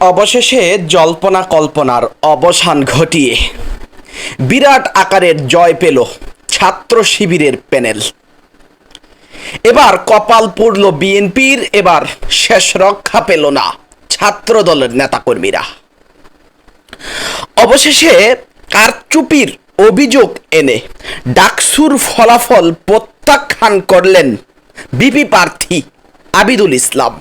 অবশেষে জল্পনা কল্পনার অবসান ঘটিয়ে বিরাট আকারের জয় পেল ছাত্র শিবিরের প্যানেল। এবার কপাল পড়ল বিএনপির, এবার শেষ রক্ষা পেল না ছাত্র দলের নেতাকর্মীরা। অবশেষে কারচুপির অভিযোগ এনে ডাকসুর ফলাফল প্রত্যাখ্যান করলেন বিপি প্রার্থী আবিদুল ইসলাম।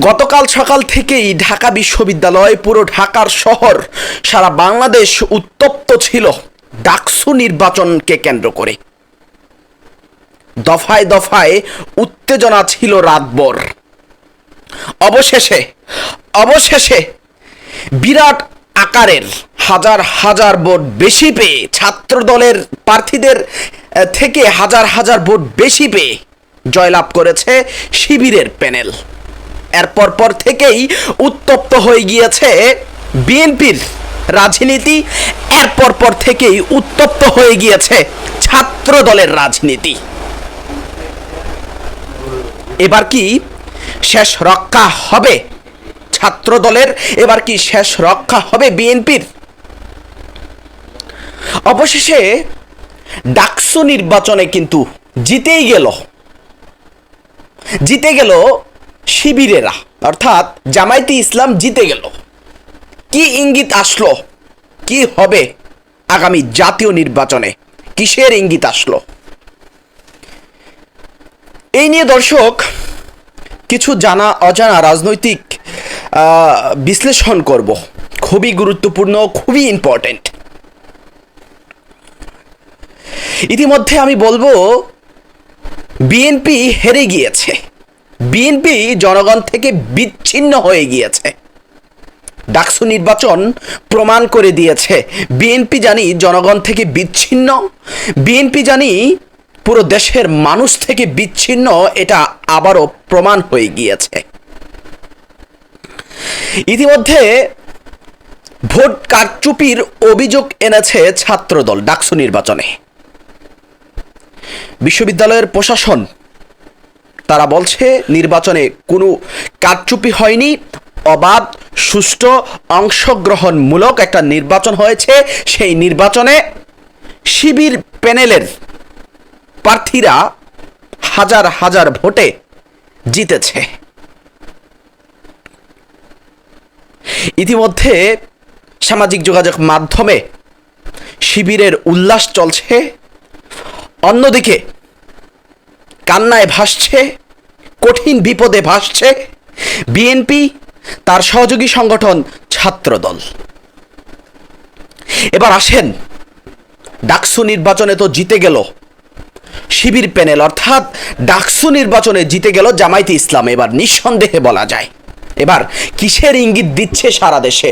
গতকাল সকাল থেকেই ঢাকা বিশ্ববিদ্যালয়, পুরো ঢাকার শহর, সারা বাংলাদেশ উত্তপ্ত ছিল ডাকসু নির্বাচনকে কেন্দ্র করে। দফায় দফায় উত্তেজনা ছিল রাতভর। অবশেষে অবশেষে বিরাট আকারের হাজার হাজার ভোট বেশি পেয়ে ছাত্র দলের প্রার্থীদের থেকে হাজার হাজার ভোট বেশি পেয়ে জয়লাভ করেছে শিবিরের প্যানেল। এরপর পর থেকেই উত্তপ্ত হয়ে গিয়েছে বিএনপির রাজনীতি এরপর পর থেকেই উত্তপ্ত হয়ে গিয়েছে ছাত্র দলের রাজনীতি। এবার কি শেষ রক্ষা হবে ছাত্র দলের এবার কি শেষ রক্ষা হবে বিএনপির? অবশেষে ডাকসু নির্বাচনে কিন্তু জিতেই গেল। জিতে গেল শিবিরেরা, অর্থাৎ জামায়াতে ইসলাম জিতে গেল। কি ইঙ্গিত আসলো? কি হবে আগামী জাতীয় নির্বাচনে? কিসের ইঙ্গিত আসলো? এই নিয়ে দর্শক, কিছু জানা অজানা রাজনৈতিক বিশ্লেষণ করব। খুবই গুরুত্বপূর্ণ, খুবই ইম্পর্টেন্ট ইতিমধ্যে আমি বলব, বিএনপি হেরে গিয়েছে। বিএনপি জনগণ থেকে বিচ্ছিন্ন হয়ে গিয়েছে। ডাকসু নির্বাচন প্রমাণ করে দিয়েছে। বিএনপি জানি জনগণ থেকে বিচ্ছিন্ন। বিএনপি জানি পুরো দেশের মানুষ থেকে বিচ্ছিন্ন, এটা আবারও প্রমাণ হয়ে গিয়েছে। ইতিমধ্যে ভোট কারচুপির অভিযোগ এনেছে ছাত্রদল ডাকসু নির্বাচনে। বিশ্ববিদ্যালয়ের প্রশাসন তারা বলছে, নির্বাচনে কোনো কারচুপি হয়নি। অবাধ, সুষ্ঠু, অংশগ্রহণমূলক একটা নির্বাচন হয়েছে। সেই নির্বাচনে শিবির প্যানেলের প্রার্থীরা হাজার হাজার ভোটে জিতেছে। ইতিমধ্যে সামাজিক যোগাযোগ মাধ্যমে শিবিরের উল্লাস চলছে। অন্যদিকে কান্নায় ভাসছে, কঠিন বিপদে ভাসছে। বিএনপি তার সহযোগী সংগঠন ছাত্রদল। এবার আসেন, ডাকসু নির্বাচনে তো জিতে গেল। শিবির প্যানেল, অর্থাৎ ডাকসু নির্বাচনে জিতে গেল জামায়াতে ইসলাম, এবার নিঃসন্দেহে বলা যায়। এবার কিসের ইঙ্গিত দিচ্ছে সারা দেশে?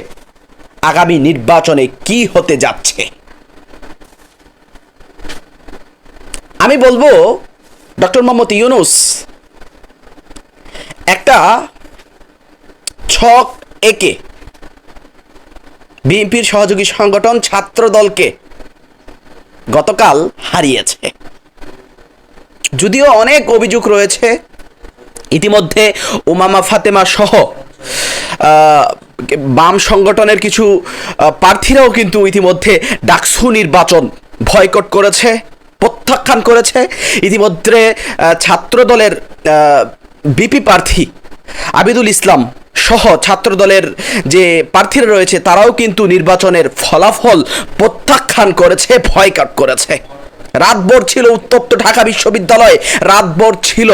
আগামী নির্বাচনে কি হতে যাচ্ছে? আমি বলব ডক্টর মোহাম্মদ ইউনুস একটা ছক একে বিএনপির সহযোগী সংগঠন ছাত্র দলকে গতকাল হারিয়েছে। যদিও অনেক অভিযোগ রয়েছে, ইতিমধ্যে ওমামা ফাতেমা সহ বাম সংগঠনের কিছু প্রার্থীরাও কিন্তু ইতিমধ্যে ডাকসু নির্বাচন ভয়কট করেছে। প্রত্যাখ্যান করেছে। ইতিমধ্যে আহ, ছাত্র দলের বিপি প্রার্থী আবিদুল ইসলাম সহ ছাত্র দলের যে প্রার্থীরা রয়েছে তারাও কিন্তু নির্বাচনের ফলাফল প্রত্যাখ্যান করেছে ভয়কাট করেছে। রাতভর ছিল উত্তপ্ত ঢাকা বিশ্ববিদ্যালয় রাতভর ছিল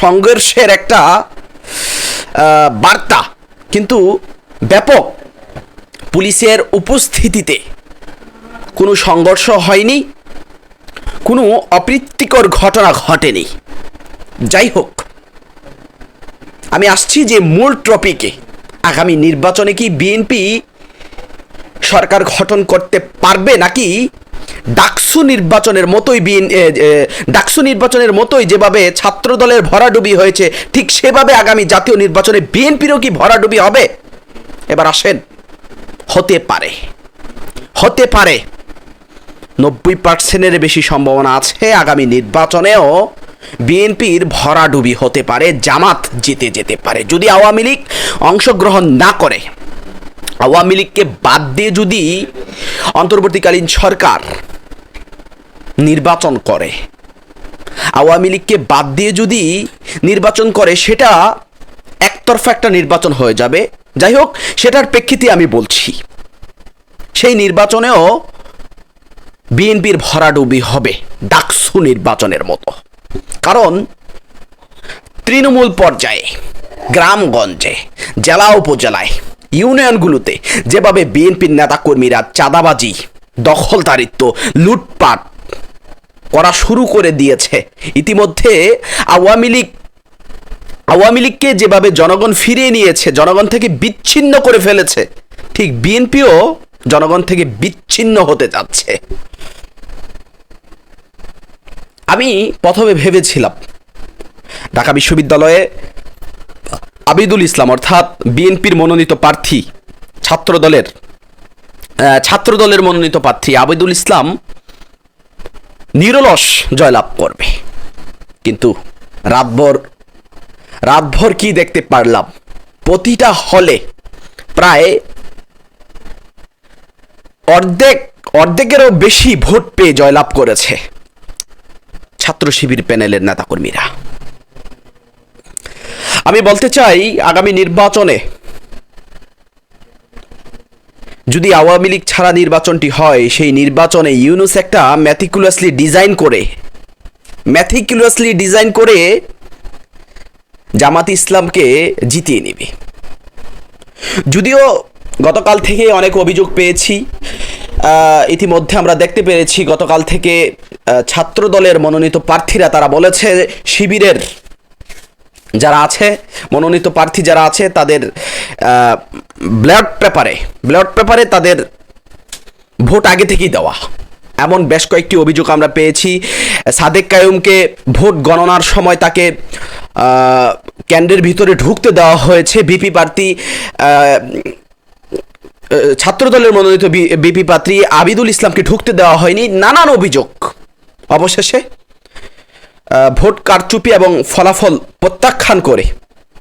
সংঘর্ষের একটা বার্তা। কিন্তু ব্যাপক পুলিশের উপস্থিতিতে কোনো সংঘর্ষ হয়নি। কোনো অপ্রীতিকর ঘটনা ঘটেনি। যাই হোক, আমি আসছি যে মূল টপিকে। আগামী নির্বাচনে কি বিএনপি সরকার গঠন করতে পারবে নাকি ডাকসু নির্বাচনের মতোই বিএন ডাকসু নির্বাচনের মতোই যেভাবে ছাত্র দলের ভরাডুবি হয়েছে, ঠিক সেভাবে আগামী জাতীয় নির্বাচনে বিএনপিরও কি ভরাডুবি হবে? এবার আসেন, হতে পারে। হতে পারে। নব্বই পার্সেন্টের বেশি সম্ভাবনা আছে আগামী নির্বাচনেও। বিএনপির ভরাডুবি হতে পারে, জামাত জিতে যেতে পারে। যদি আওয়ামী লীগ অংশগ্রহণ না করে, আওয়ামী লীগকে বাদ দিয়ে যদি অন্তর্বর্তীকালীন সরকার নির্বাচন করে, আওয়ামী লীগকে বাদ দিয়ে যদি নির্বাচন করে, সেটা একতরফা একটা নির্বাচন হয়ে যাবে। যাই হোক, সেটার প্রেক্ষিতে আমি বলছি, সেই নির্বাচনেও বিএনপির ভরাডুবি হবে ডাকসু নির্বাচনের মতো। কারণ তৃণমূল পর্যায়ে, গ্রামগঞ্জে, জেলা উপজেলায়, ইউনিয়নগুলোতে যেভাবে বিএনপির নেতাকর্মীরা চাঁদাবাজি, দখলদারিত্ব, লুটপাট করা শুরু করে দিয়েছে, ইতিমধ্যে আওয়ামী লীগ, আওয়ামী লীগকে যেভাবে জনগণ ফিরিয়ে নিয়েছে, জনগণ থেকে বিচ্ছিন্ন করে ফেলেছে, ঠিক বিএনপিও জনগণ থেকে বিচ্ছিন্ন হতে যাচ্ছে। আমি প্রথমে ভেবেছিলাম, ঢাকা বিশ্ববিদ্যালয়ে আবিদুল ইসলাম অর্থাৎ বিএনপির মনোনীত প্রার্থী, ছাত্রদলের ছাত্রদলের মনোনীত প্রার্থী আবিদুল ইসলাম নিরলস জয়লাভ করবে। কিন্তু রাতভর রাতভর কি দেখতে পারলাম? প্রতিটা হলে প্রায় অর্ধেক, অর্ধেকেরও বেশি ভোট পেয়ে জয়লাভ করেছে ছাত্র শিবির প্যানেলের নেতাকর্মীরা। আমি বলতে চাই, আগামী নির্বাচনে যদি আওয়ামী লীগ ছাড়া নির্বাচনটি হয়, সেই নির্বাচনে ইউনুস একটা ম্যাথিকুলাসলি ডিজাইন করে ম্যাথিকুলাসলি ডিজাইন করে জামাত ইসলামকে জিতিয়ে নেবে। যদিও গতকাল থেকে অনেক অভিযোগ পেয়েছি। ইতিমধ্যে আমরা দেখতে পেরেছি, গতকাল থেকে ছাত্র দলের মনোনীত প্রার্থীরা তারা বলেছে, শিবিরের যারা আছে, মনোনীত প্রার্থী যারা আছে, তাদের ব্লড পেপারে ব্লড পেপারে তাদের ভোট আগে থেকেই দেওয়া। এমন বেশ কয়েকটি অভিযোগ আমরা পেয়েছি। সাদেক কায়ুমকে ভোট গণনার সময় তাকে কেন্দ্রের ভিতরে ঢুকতে দেওয়া হয়েছে। বিপি প্রার্থী ছাত্রদলের মনোনীত বিপি পাত্রী আবিদুল ইসলামকে ঢুকতে দেওয়া হয়নি, নানান অভিযোগ। অবশেষে ভোট কারচুপি এবং ফলাফল প্রত্যাখ্যান করে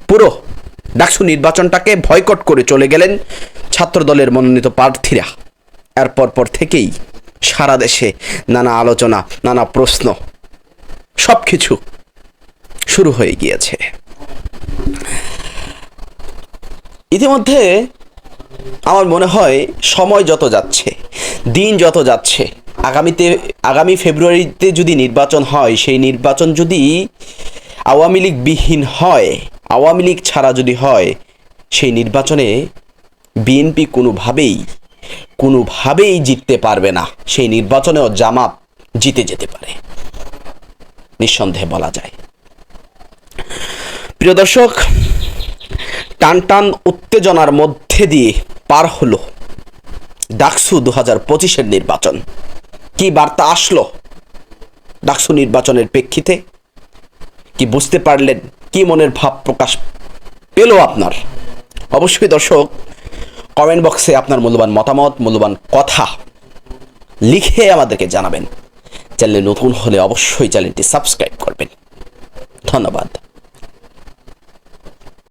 পুরো ডাকসু নির্বাচনটাকে ভয়কট করে চলে গেলেন ছাত্রদলের মনোনীত প্রার্থীরা। এরপর পর থেকেই সারা দেশে নানা আলোচনা, নানা প্রশ্ন সব কিছু শুরু হয়ে গিয়েছে। ইতিমধ্যে আমার মনে হয় সময় যত যাচ্ছে, দিন যত যাচ্ছে, আগামীতে, আগামী ফেব্রুয়ারিতে যদি নির্বাচন হয়, সেই নির্বাচন যদি আওয়ামী লীগ বিহীন হয়, আওয়ামী লীগ ছাড়া যদি হয়, সেই নির্বাচনে বিএনপি কোনোভাবেই কোনোভাবেই জিততে পারবে না। সেই নির্বাচনেও জামাত জিতে যেতে পারে। নিঃসন্দেহে বলা যায়। প্রিয় দর্শক টান টান উত্তেজনার মধ্যে দিয়ে পার হলো ডাকসু দু হাজার পঁচিশের নির্বাচন। কি বার্তা আসলো ডাকসু নির্বাচনের প্রেক্ষিতে? কি বুঝতে পারলেন? কি মনের ভাব প্রকাশ পেল আপনার? অবশ্যই দর্শক কমেন্ট বক্সে আপনার মূল্যবান মতামত, মূল্যবান কথা লিখে আমাদেরকে জানাবেন। চ্যানেলে নতুন হলে অবশ্যই চ্যানেলটি সাবস্ক্রাইব করবেন। ধন্যবাদ।